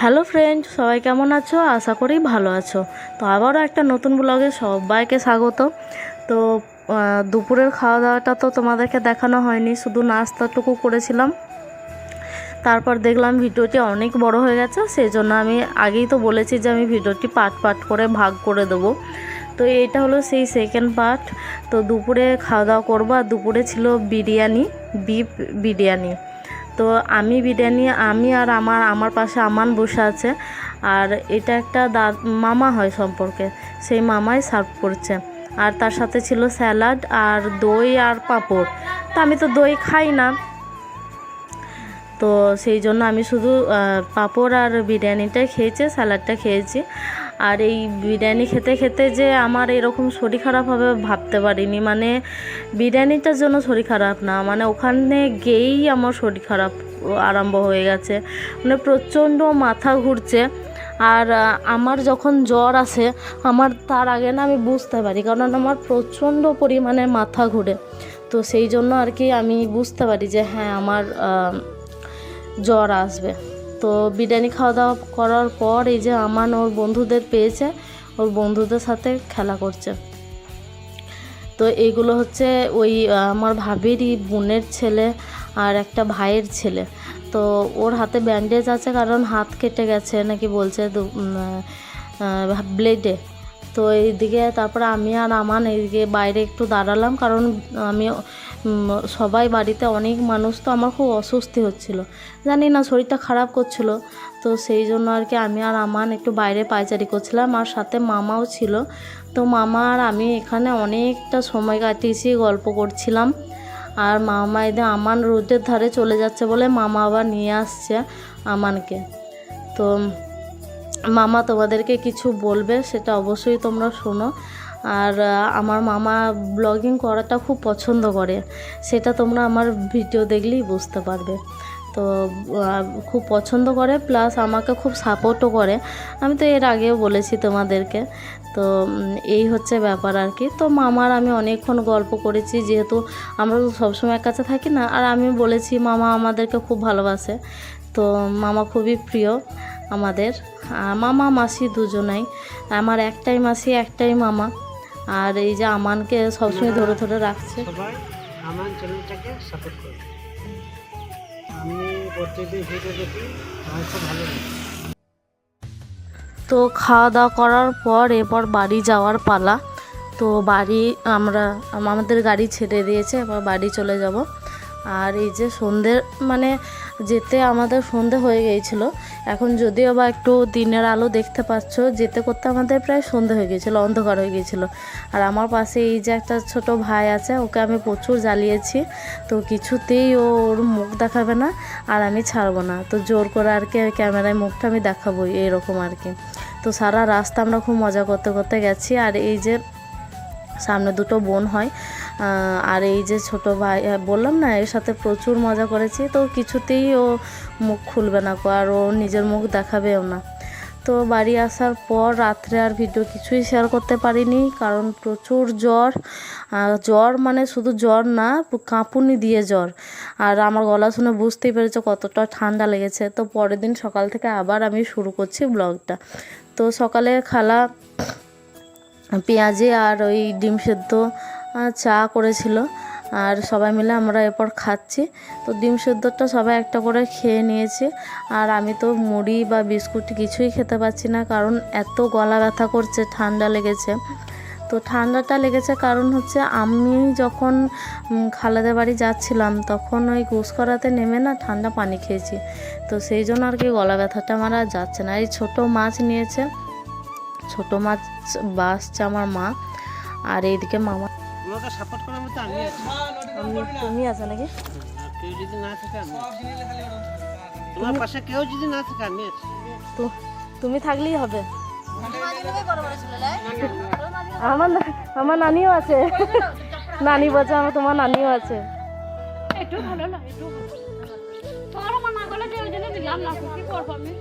Hello friend, সবাই কেমন আছো? আশা করি ভালো আছো। তো আবারও একটা নতুন ব্লগে সবাইকে স্বাগত। তো দুপুরের খাওয়া দাওয়াটা তো তোমাদেরকে দেখানো হয়নি, শুধু নাস্তাটুকু করেছিলাম। তারপর দেখলাম ভিডিওটি অনেক বড় হয়ে গেছে সেই জন্য আমি আগেই তো বলেছি যে আমি ভিডিওটি পার্ট পার্ট করে ভাগ করে দেবো। তো এটা হলো সেই সেকেন্ড পার্ট তো দুপুরে খাওয়া দাওয়া করব আর দুপুরে ছিল বিরিয়ানি বিফ বিরিয়ানি। তো আমি বিরিয়ানি, আমি আর আমার আমার পাশে আমান বসে আছে। আর এটা একটা দা, মামা হয় সম্পর্কে। সেই মামাই সার্ভ করছে। আর তার সাথে ছিল স্যালাড আর দই আর পাঁপড়। তো আমি তো দই খাই না। তো সেই জন্য আমি শুধু পাঁপড় আর বিরিয়ানিটাই খেয়েছি, স্যালাডটা খেয়েছি। আর এই বিরিয়ানি খেতে খেতে যে আমার এরকম শরীর খারাপ হবে ভাবতে পারিনি। মানে বিরিয়ানিটার জন্য শরীর খারাপ না মানে ওখানে গিয়েই আমার শরীর খারাপ আরম্ভ হয়ে গেছে। মানে প্রচণ্ড মাথা ঘুরছে। আর আমার যখন জ্বর আসে, আমার তার আগে না আমি বুঝতে পারি, কারণ আমার প্রচণ্ড পরিমাণে মাথা ঘুরে। তো সেই জন্য আর কি আমি বুঝতে পারি যে হ্যাঁ আমার জ্বর আসবে। তো বিরিয়ানি খাওয়া দাওয়া করার পর এই যে আমান ওর বন্ধুদের পেয়েছে, ওর বন্ধুদের সাথে খেলা করছে। তো এইগুলো হচ্ছে ওই আমার ভাবিরই বোনের ছেলে আর একটা ভাইয়ের ছেলে। তো ওর হাতে ব্যান্ডেজ আছে কারণ হাত কেটে গেছে, নাকি বলছে ব্লেডে। তো এইদিকে তারপরে আমি আর আমান এইদিকে বাইরে একটু দাঁড়ালাম, কারণ আমি সবাই বাড়িতে অনেক মানুষ তো আমার খুব অস্বস্তি হচ্ছিল। জানি না, শরীরটা খারাপ করছিল। তো সেই জন্য আর কি আমি আর আমান একটু বাইরে পায়চারি করছিলাম, আর সাথে মামাও ছিল। তো মামা আর আমি এখানে অনেকটা সময় কাটিয়েছি, গল্প করছিলাম। আর মামা এদের আমান রোদের ধারে চলে যাচ্ছে বলে মামা আবার নিয়ে আসছে আমানকে। তো মামা তোমাদেরকে কিছু বলবে, সেটা অবশ্যই তোমরা শোনো। আর আমার মামা ব্লগিং করাটা খুব পছন্দ করে। সেটা তোমরা আমার ভিডিও দেখলেই বুঝতে পারবে। তো খুব পছন্দ করে প্লাস আমাকে খুব সাপোর্টও করে। আমি তো এর আগেও বলেছি তোমাদেরকে। তো এই হচ্ছে ব্যাপার আর কি। তো মামার আমি অনেকক্ষণ গল্প করেছি, যেহেতু আমরা তো সবসময় কাছে থাকি না। আর আমি বলেছি, মামা আমাদেরকে খুব ভালোবাসে। তো মামা খুবই প্রিয়। আমাদের মামা মাসি দুজনাই। আমার একটাই মাসি একটাই মামা। আর এই যে আমানকে সবসময় ধরে ধরে রাখছে। আমার চ্যানেলটাকে সাপোর্ট করবে আমি প্রত্যেকদিন ভিডিও দেখি আমার খুব ভালো লাগে। তো খাওয়া দাওয়া করার পর এরপর বাড়ি যাওয়ার পালা। তো বাড়ি আমরা আমাদের গাড়ি ছেড়ে দিয়েছে এবার বাড়ি চলে যাব। আর এই যে সন্ধে মানে যেতে আমাদের সন্ধে হয়ে গিয়েছিল। এখন যদিও বা একটু দিনের আলো দেখতে পাচ্ছ, যেতে করতে আমাদের প্রায় সন্ধে হয়ে গিয়েছিল, অন্ধকার হয়ে গিয়েছিল। আর আমার পাশে এই যে একটা ছোট ভাই আছে, ওকে আমি প্রচুর জ্বালিয়েছি। তো কিছুতেই ওর মুখ দেখাবে না আর আমি ছাড়বো না। তো জোর করে আর কি ক্যামেরায় মুখটা আমি দেখাবোই এরকম আর কি। তো সারা রাস্তা আমরা খুব মজা করতে করতে গেছি। আর এই যে সামনে দুটো বোন হয় আর এই যে ছোট ভাই বললাম না, এর সাথে প্রচুর মজা করেছি, তো কিছুতেই ও মুখ খুলবে না আর ও নিজের মুখ দেখাবেও না। তো বাড়ি আসার পর রাত্রে আর ভিডিও কিছুই শেয়ার করতে পারিনি, কারণ প্রচুর জ্বর। জ্বর মানে শুধু জ্বর না, কাঁপুনি দিয়ে জ্বর। আর আমার গলা শুনে বুঝতেই পেরেছে কতটা ঠান্ডা লেগেছে। তো পরের দিন সকাল থেকে আবার আমি শুরু করছি ব্লগটা তো সকালে খালা পেঁয়াজে আর ওই ডিম সেদ্ধ চা করেছিল। আর সবাই মিলে আমরা এরপর খাচ্ছি। তো ডিম সেদ্ধটা সবাই একটা করে খেয়ে নিয়েছি। আর আমি তো মুড়ি বা বিস্কুট কিছুই খেতে পারছি না, কারণ এত গলা ব্যথা করছে, ঠান্ডা লেগেছে। তো ঠান্ডাটা লেগেছে কারণ হচ্ছে আমি যখন খালাদের বাড়ি যাচ্ছিলাম, তখন ওই ঘুষ করাতে নেমে না ঠান্ডা পানি খেয়েছি। তো সেই জন্য আর কি গলা ব্যথাটা আমার আর যাচ্ছে না। এই ছোটো মাছ নিয়েছে, ছোট মাছ বাসছে আমার মা। আর এইদিকে মামা তোমাকে সাপোর্ট করার মতো আমি তুমি আছে নাকি? কেউ যদি না থাকে আমি তোমার পাশে কেউ যদি না থাকে আমি আছি। তো তুমি থাকলেই হবে। আমার না- আমার নানিও আছে। নানি বলছে আমার তোমার নানিও আছে। একটু ভালো না একটু তোমার মানা করলে যে ওই দিলাম না কি করব আমি?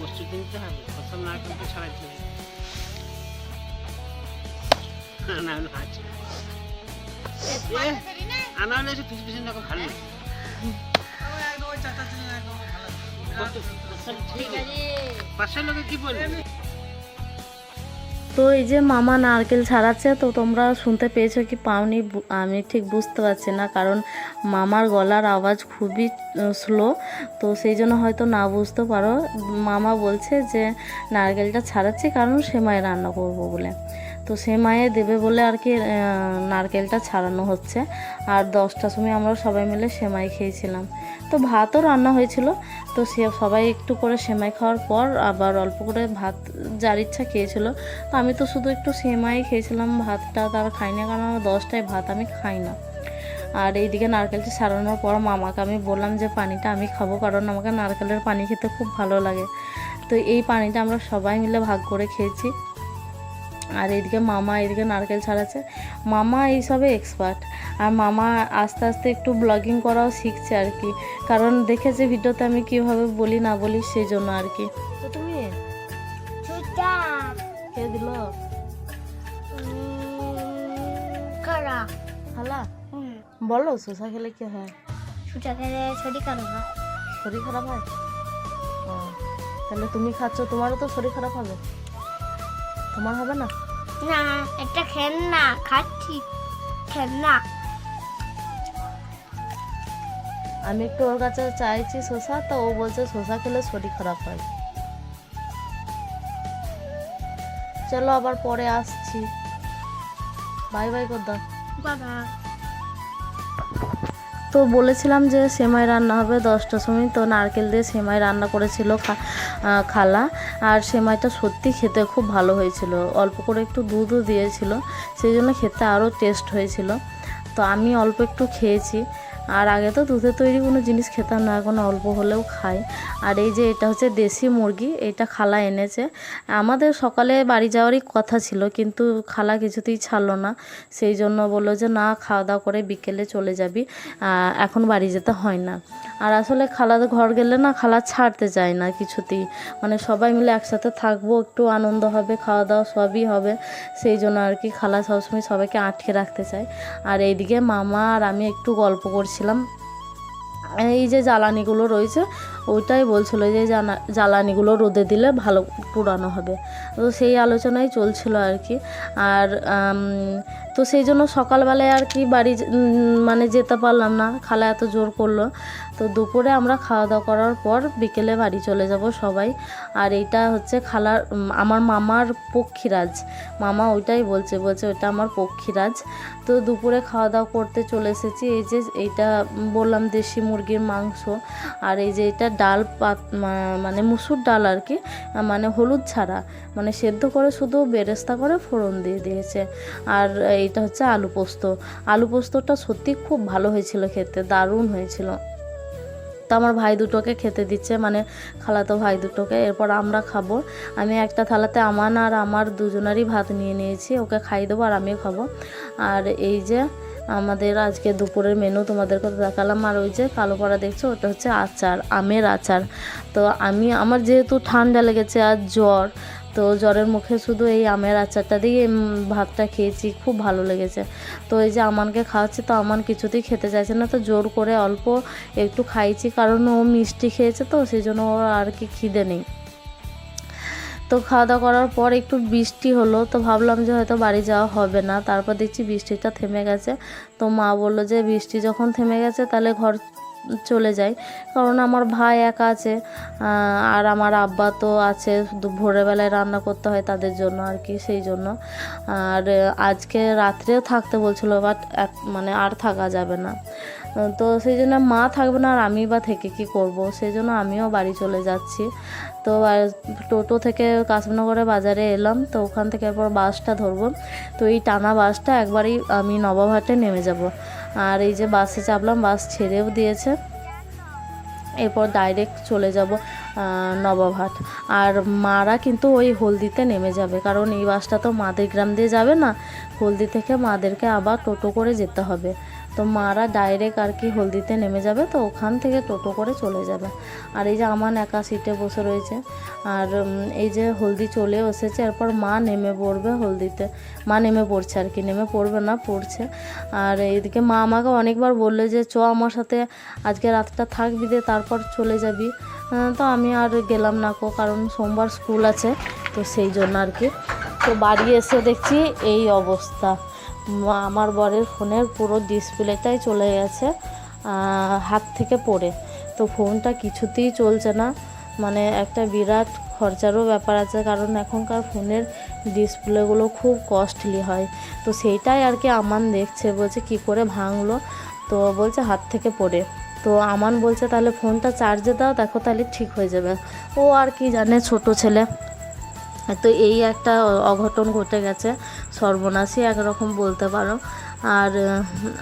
প্রস্তুতি নিতে হবে প্রথম না কিন্তু হাঁচি আনা হলে এসে পিছু পিছন দেখো ভালো পাশের লোকে কি বলবে? তো এই যে মামা নারকেল ছাড়াচ্ছে, তো তোমরা শুনতে পেয়েছ কি পাওনি আমি ঠিক বুঝতে পারছি না, কারণ মামার গলার আওয়াজ খুবই স্লো তো সেই জন্য হয়তো না বুঝতে পারো। মামা বলছে যে নারকেলটা ছাড়াচ্ছি কারণ সেমাই রান্না করব বলে। তো সেমাইয়ে দেবে বলে আর কি নারকেলটা ছাড়ানো হচ্ছে। আর দশটার সময় আমরা সবাই মিলে সেমাই খেয়েছিলাম। তো ভাতও রান্না হয়েছিল। তো সে সবাই একটু করে সেমাই খাওয়ার পর আবার অল্প করে ভাত যার ইচ্ছা খেয়েছিল। তো আমি তো শুধু একটু সেমাই খেয়েছিলাম, ভাতটা তার খাই না, কারণ আমার দশটায় ভাত আমি খাই না। আর এইদিকে নারকেলটা সারানোর পর মামাকে আমি বললাম যে, পানিটা আমি খাব, কারণ আমাকে নারকেলের পানি খেতে খুব ভালো লাগে। তো এই পানিটা আমরা সবাই মিলে ভাগ করে খেয়েছি। আর এইদিকে মামা এইদিকে নারকেল ছাড়াচ্ছে মামা এইসবে এক্সপার্ট আর মামা আস্তে আস্তে একটু ব্লগিং করাও শিখছে আর কি। কারণ দেখেছে ভিডিওতে আমি কীভাবে বলি না বলি সেই জন্য আর কি। তুমি? কে দিল? খালা। বলো শসা খেলে কি হয়? সুটা খেলে শরীর খারাপ হয়। শরীর খারাপ হয়? ও তাহলে তুমি খাচ্ছ তোমারও তো শরীর খারাপ হবে। তোমার হবে না? না এটা খেন না খাচ্ছি খেন না আমি একটু ওর কাছে চাইছি শসা তো ও বলছে শসা খেলে শরীর খারাপ হয়। চলো আবার পরে আসছি। বাই বাই কর দাও বাবা। তো বলেছিলাম যে সেমাই রান্না হবে দশটার সময়। তো নারকেল দিয়ে সেমাই রান্না করেছিল খালা। আর সেমাইটা সত্যি খেতে খুব ভালো হয়েছিল। অল্প করে একটু দুধও দিয়েছিল। সেই জন্য খেতে আরও টেস্ট হয়েছিল। তো আমি অল্প একটু খেয়েছি। আর আগে তো দুধের তৈরি কোনো জিনিস খেতাম না, এখন অল্প হলেও খাই। আর এই যে এটা হচ্ছে দেশি মুরগি, এটা খালা এনেছে। আমাদের সকালে বাড়ি যাওয়ারই কথা ছিল, কিন্তু খালা কিছুতেই ছাড়লো না। সেই জন্য বলল যে, না, খাওয়া দাওয়া করে বিকেলে চলে যাবি। এখন বাড়ি যেতে হয় না। আর আসলে খালা ঘর গেলে না খালা ছাড়তে চায় না কিছুতেই। মানে সবাই মিলে একসাথে থাকব, একটু আনন্দ হবে, খাওয়া দাওয়া সবই হবে। সেই জন্য আর কি খালা সবসময় সবাইকে আটকে রাখতে চায়। আর এইদিকে মামা আর আমি একটু গল্প করছিলাম। এই যে জ্বালানিগুলো রয়েছে, ওইটাই বলছিল যে জ্বালানিগুলো রোদে দিলে ভালো পুরানো হবে। তো সেই আলোচনাই চলছিল আর কি। আর তো সেই জন্য সকালবেলায় আর কি বাড়ি মানে যেতে পারলাম না। খালা এত জোর করল। তো দুপুরে আমরা খাওয়া দাওয়া করার পর বিকেলে বাড়ি চলে যাব সবাই। আর এইটা হচ্ছে খালার আমার মামার পক্ষীরাজ। মামা ওইটাই বলছে বলছে ওটা আমার পক্ষীরাজ। তো দুপুরে খাওয়া দাওয়া করতে চলে এসেছি। এই যে এইটা বললাম দেশি মুরগির মাংস। আর এই যে এটা ডাল পাত মানে মুসুর ডাল আর কি মানে হলুদ ছাড়া। মানে সেদ্ধ করে শুধু বেরেস্তা করে ফোড়ন দিয়ে দিয়েছে। আর এইটা হচ্ছে আলু পোস্ত। আলু পোস্তটা সত্যি খুব ভালো হয়েছিল খেতে, দারুণ হয়েছিল। তো আমার ভাই দুটোকে খেতে দিচ্ছে মানে খালাতো ভাই দুটোকে। এরপর আমরা খাব। আমি একটা থালাতে আমার আর আমার দুজনেরই ভাত নিয়ে নিয়েছি, ওকে খাই দেবো আর আমিও খাব। আর এই যে আমাদের আজকে দুপুরের মেনু তোমাদেরকে দেখালাম, আর ওই যে কালো পাড়া দেখছ, ওটা হচ্ছে আচার, আমের আচার। তো আমি, আমার যেহেতু ঠান্ডা লেগেছে আর জ্বর তো জ্বরের মুখে শুধু এই আমের আচারটা দিয়ে ভাতটা খেয়েছি, খুব ভালো লেগেছে। তো এই যে আমানকে খাওয়াচ্ছি, তো আমান কিছুতেই খেতে চাইছে না, তো জোর করে অল্প একটু খাইছি, কারণ ও মিষ্টি খেয়েছে তো সেই জন্য ওর আর কি খিদে নেই। তো খাওয়া দাওয়া করার পর একটু বৃষ্টি হলো, তো ভাবলাম যে হয়তো বাড়ি যাওয়া হবে না, তারপর দেখছি বৃষ্টিটা থেমে গেছে। তো মা বলল যে বৃষ্টি যখন থেমে গেছে, তাহলে ঘর চলে যাই। কারণ আমার ভাই একা আছে আর আমার আব্বা তো আছে ভোরবেলায় রান্না করতে হয় তাদের জন্য আর কি, সেই জন্য। আর আজকে রাত্রেও থাকতে বলছিল বাট মানে আর থাকা যাবে না। তো সেই জন্য মা থাকবে না আর আমি বা থেকে কি করব, সেই জন্য আমিও বাড়ি চলে যাচ্ছি। তো টোটো থেকে কাশিমনগরে বাজারে এলাম, তো ওখান থেকে এরপর বাসটা ধরবো। তো এই টানা বাসটা একবারেই আমি নবাবহাটে নেমে যাব। আর এই যে বাসে চাপলাম, বাস ছেড়েও দিয়েছে। এরপর ডাইরেক্ট চলে যাব নবাবহাট। আর মারা কিন্তু ওই হলদিতে নেমে যাবে, কারণ এই বাসটা তো মাদের গ্রাম দিয়ে যাবে না। হলদি থেকে মাদেরকে আবার টোটো করে যেতে হবে। তো মারা ডাইরেক্ট আর কি হলদিতে নেমে যাবে, তো ওখান থেকে টোটো করে চলে যাবে। আর এই যে আমান একা সিটে বসে রয়েছে, আর এই যে হলদি চলে এসেছে, এরপর মা নেমে পড়বে হলদিতে। মা নেমে পড়ছে আর কি, নেমে পড়বে না, পড়ছে। আর এইদিকে মা আমাকে অনেকবার বলল যে, চ আমার সাথে, আজকে রাতটা থাকবি দে, তারপর চলে যাবি। তো আমি আর গেলাম না কো, কারণ সোমবার স্কুল আছে, তো সেই জন্য আর কি। তো বাড়ি এসে দেখছি এই অবস্থা। আমার বরের ফোনের পুরো ডিসপ্লেটাই চলে গেছে হাত থেকে পড়ে। তো ফোনটা কিছুতেই চলছে না। মানে একটা বিরাট খরচারও ব্যাপার আছে, কারণ এখনকার ফোনের ডিসপ্লেগুলো খুব কস্টলি হয়। তো সেইটাই আর কি আমান দেখছে, বলছে কি করে ভাঙলো। তো বলছে হাত থেকে পড়ে। তো আমান বলছে, তাহলে ফোনটা চার্জে দাও, দেখো তাহলে ঠিক হয়ে যাবে। ও আর কি জানে, ছোট ছেলে। তো এই একটা অঘটন ঘটে গেছে, সর্বনাশই একরকম বলতে পারো। আর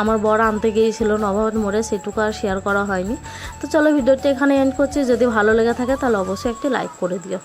আমার বড় আনতে গিয়েছিল নবাবত মোড়ে, সেটুকু আর শেয়ার করা হয়নি। তো চলো, ভিডিওটি এখানে এন্ড করছি। যদি ভালো লেগে থাকে, তাহলে অবশ্যই একটি লাইক করে দিও।